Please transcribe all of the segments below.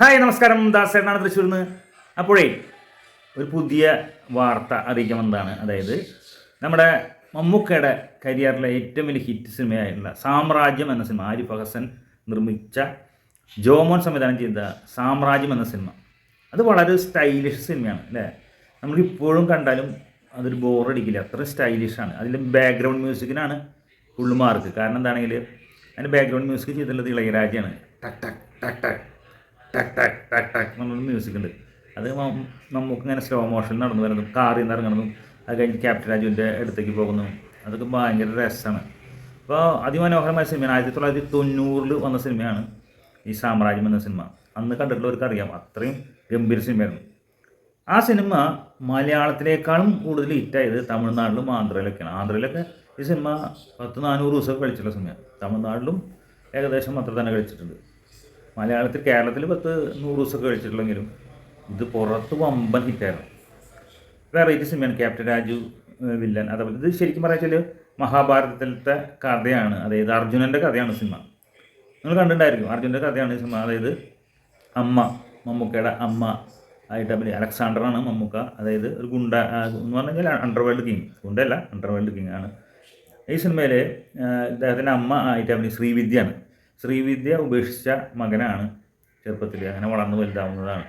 Hi നമസ്കാരം. ദാസ് തൃശ്ശൂരിൽ നിന്ന് അപ്പോഴേ ഒരു പുതിയ വാർത്ത അറിയിക്കാൻ വന്നതാണ്. അതായത് നമ്മുടെ മമ്മൂക്കയുടെ കരിയറിലെ ഏറ്റവും വലിയ ഹിറ്റ് സിനിമയായിട്ടുള്ള സാമ്രാജ്യം എന്ന സിനിമ ആരിഫ് ഹസൻ നിർമ്മിച്ച ജോമോൻ സംവിധാനം ചെയ്ത സാമ്രാജ്യം എന്ന സിനിമ. അത് വളരെ സ്റ്റൈലിഷ് സിനിമയാണ് അല്ലേ? നമ്മളിപ്പോഴും കണ്ടാലും അതൊരു ബോറടിക്കില്ല അത്ര സ്റ്റൈലിഷാണ് അതിൽ ബാക്ക്ഗ്രൗണ്ട് മ്യൂസിക്കിനാണ് ഫുള്ള് മാർക്ക് കാരണം എന്താണെങ്കിൽ അതിന്റെ ബാക്ക്ഗ്രൗണ്ട് മ്യൂസിക് ചെയ്തിട്ടുള്ളത് ഇളയരാജയാണ് ടക് ടക് ടക് ടക്. ടക് ടക് ടക് ടക് എന്നുള്ളൊരു മ്യൂസിക് ഉണ്ട്. അത് നമുക്ക് ഇങ്ങനെ സ്ലോ മോഷനിൽ നടന്നു വരുന്നതും കാറിൽ നിന്ന് ഇറങ്ങുന്നതും അത് കഴിഞ്ഞ് ക്യാപ്റ്റൻ രാജുവിന്റെ അടുത്തേക്ക് പോകുന്നു അതൊക്കെ ഭയങ്കര രസമാണ്. അപ്പോൾ അതിമനോഹരമായ സിനിമയാണ് ആയിരത്തി തൊള്ളായിരത്തി തൊണ്ണൂറിൽ വന്ന സിനിമയാണ് ഈ സാമ്രാജ്യം എന്ന സിനിമ അന്ന് കണ്ടിട്ടുള്ളവർക്ക് അറിയാം അത്രയും ഗംഭീര സിനിമയായിരുന്നു ആ സിനിമ മലയാളത്തിലേക്കാളും കൂടുതൽ ഹിറ്റായത് തമിഴ്നാട്ടിലും ആന്ധ്രയിലൊക്കെയാണ്. ആന്ധ്രയിലൊക്കെ ഈ സിനിമ പത്ത് നാനൂറ് ദിവസമൊക്കെ കളിച്ചിട്ടുള്ള സിനിമയാണ് തമിഴ്നാട്ടിലും ഏകദേശം അത്ര തന്നെ കളിച്ചിട്ടുണ്ട് മലയാളത്തിൽ കേരളത്തിൽ പത്ത് നൂറ് ദിവസമൊക്കെ കഴിച്ചിട്ടുള്ളെങ്കിലും ഇത് പുറത്ത് വമ്പൻ ഹിറ്റായിരുന്നു വെറൈറ്റി സിനിമയാണ് ക്യാപ്റ്റൻ രാജു വില്ലൻ അതേപോലെ. ഇത് ശരിക്കും പറയാച്ചാൽ മഹാഭാരതത്തിലത്തെ കഥയാണ്. അതായത് അർജുനന്റെ കഥയാണ് സിനിമ. നിങ്ങൾ കണ്ടിട്ടുണ്ടായിരിക്കും. അർജുനന്റെ കഥയാണ് സിനിമ. അതായത് അമ്മ മമ്മൂക്കയുടെ അമ്മ ആയിട്ട് അഭിനയ അലക്സാണ്ടറാണ് മമ്മൂക്ക. അതായത് ഒരു ഗുണ്ട എന്ന് പറഞ്ഞു കഴിഞ്ഞാൽ അണ്ടർവേൾഡ് കിങ് ഗുണ്ടല്ല അണ്ടർവേൾഡ് കിങ് ആണ്. ഈ സിനിമയിൽ ഇദ്ദേഹത്തിന്റെ അമ്മ ആയിട്ട് അഭിനയ ശ്രീവിദ്യയാണ്. ശ്രീവിദ്യ ഉപേക്ഷിച്ച മകനാണ് ചെറുപ്പത്തിൽ അങ്ങനെ വളർന്നു വലുതാവുന്നതാണ്.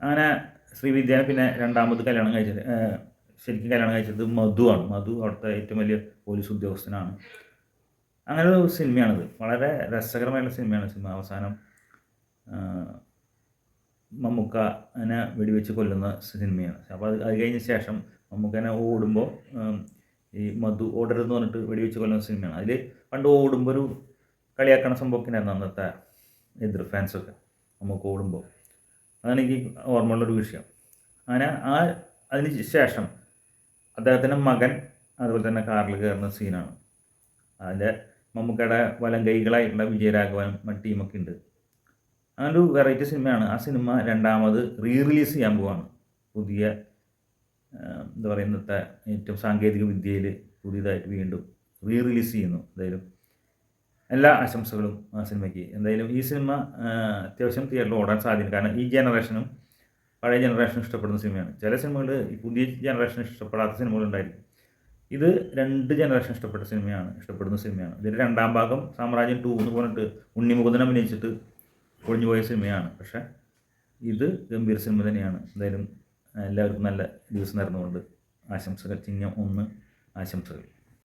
അങ്ങനെ ശ്രീവിദ്യനെ പിന്നെ രണ്ടാമത് കല്യാണം കഴിച്ചത് ശരിക്കും കല്യാണം കഴിച്ചത് മധുവാണ് മധു അവിടുത്തെ ഏറ്റവും വലിയ പോലീസ് ഉദ്യോഗസ്ഥനാണ്. അങ്ങനെ ഒരു സിനിമയാണിത്. വളരെ രസകരമായിട്ടുള്ള സിനിമയാണ് സിനിമ. അവസാനം മമ്മൂക്കനെ വെടിവെച്ച് കൊല്ലുന്ന സിനിമയാണ്. അപ്പോൾ അത് അത് കഴിഞ്ഞ ശേഷം മമ്മൂക്കനെ ഓടുമ്പോൾ ഈ മധു ഓടരുതെന്ന് പറഞ്ഞിട്ട് വെടിവെച്ച് കൊല്ലുന്ന സിനിമയാണ്. അതിൽ പണ്ട് ഓടുമ്പോൾ ഒരു കളിയാക്കണ സംഭവത്തിനായിരുന്നു അന്നത്തെ എതിർ ഫാൻസൊക്കെ നമുക്ക് ഓടുമ്പോൾ അതാണ് എനിക്ക് ഓർമ്മയുള്ളൊരു വിഷയം. അങ്ങനെ ആ അതിന് ശേഷം അദ്ദേഹത്തിന്റെ മകൻ അതുപോലെ തന്നെ കാറിൽ കയറുന്ന സീനാണ് അതിന്റെ മമ്മൂക്കയുടെ വലം കൈകളായിട്ടുള്ള വിജയരാഘവനും മറ്റു ടീമൊക്കെ ഉണ്ട്. അങ്ങനെ ഒരു വെറൈറ്റി സിനിമയാണ് ആ സിനിമ രണ്ടാമത് റീ റിലീസ് ചെയ്യാൻ പോവാണ്. പുതിയ എന്താ പറയുക ഇന്നത്തെ ഏറ്റവും സാങ്കേതിക വിദ്യയിൽ പുതിയതായിട്ട് വീണ്ടും റീ റിലീസ് ചെയ്യുന്നു. എന്തായാലും എല്ലാ ആശംസകളും ആ സിനിമയ്ക്ക്. എന്തായാലും ഈ സിനിമ അത്യാവശ്യം തിയേറ്ററിൽ ഓടാൻ സാധ്യത കാരണം ഈ ജനറേഷനും പഴയ ജനറേഷനും ഇഷ്ടപ്പെടുന്ന സിനിമയാണ്. ചില സിനിമകൾ ഈ പുതിയ ജനറേഷൻ ഇഷ്ടപ്പെടാത്ത സിനിമകളുണ്ടായിരിക്കും ഇത് രണ്ട് ജനറേഷൻ ഇഷ്ടപ്പെട്ട സിനിമയാണ് ഇഷ്ടപ്പെടുന്ന സിനിമയാണ്. ഇതിന്റെ രണ്ടാം ഭാഗം സാമ്രാജ്യം ടു എന്ന് പറഞ്ഞിട്ട് ഉണ്ണിമുകുന്ദൻ അഭിനയിച്ചിട്ട് ഒഴിഞ്ഞുപോയ സിനിമയാണ്. പക്ഷേ ഇത് ഗംഭീര സിനിമ തന്നെയാണ്. എന്തായാലും എല്ലാവർക്കും നല്ല ദിവസം നേർന്നുകൊണ്ട് ആശംസകൾ ചിഹ്നം ഒന്ന് ആശംസകൾ.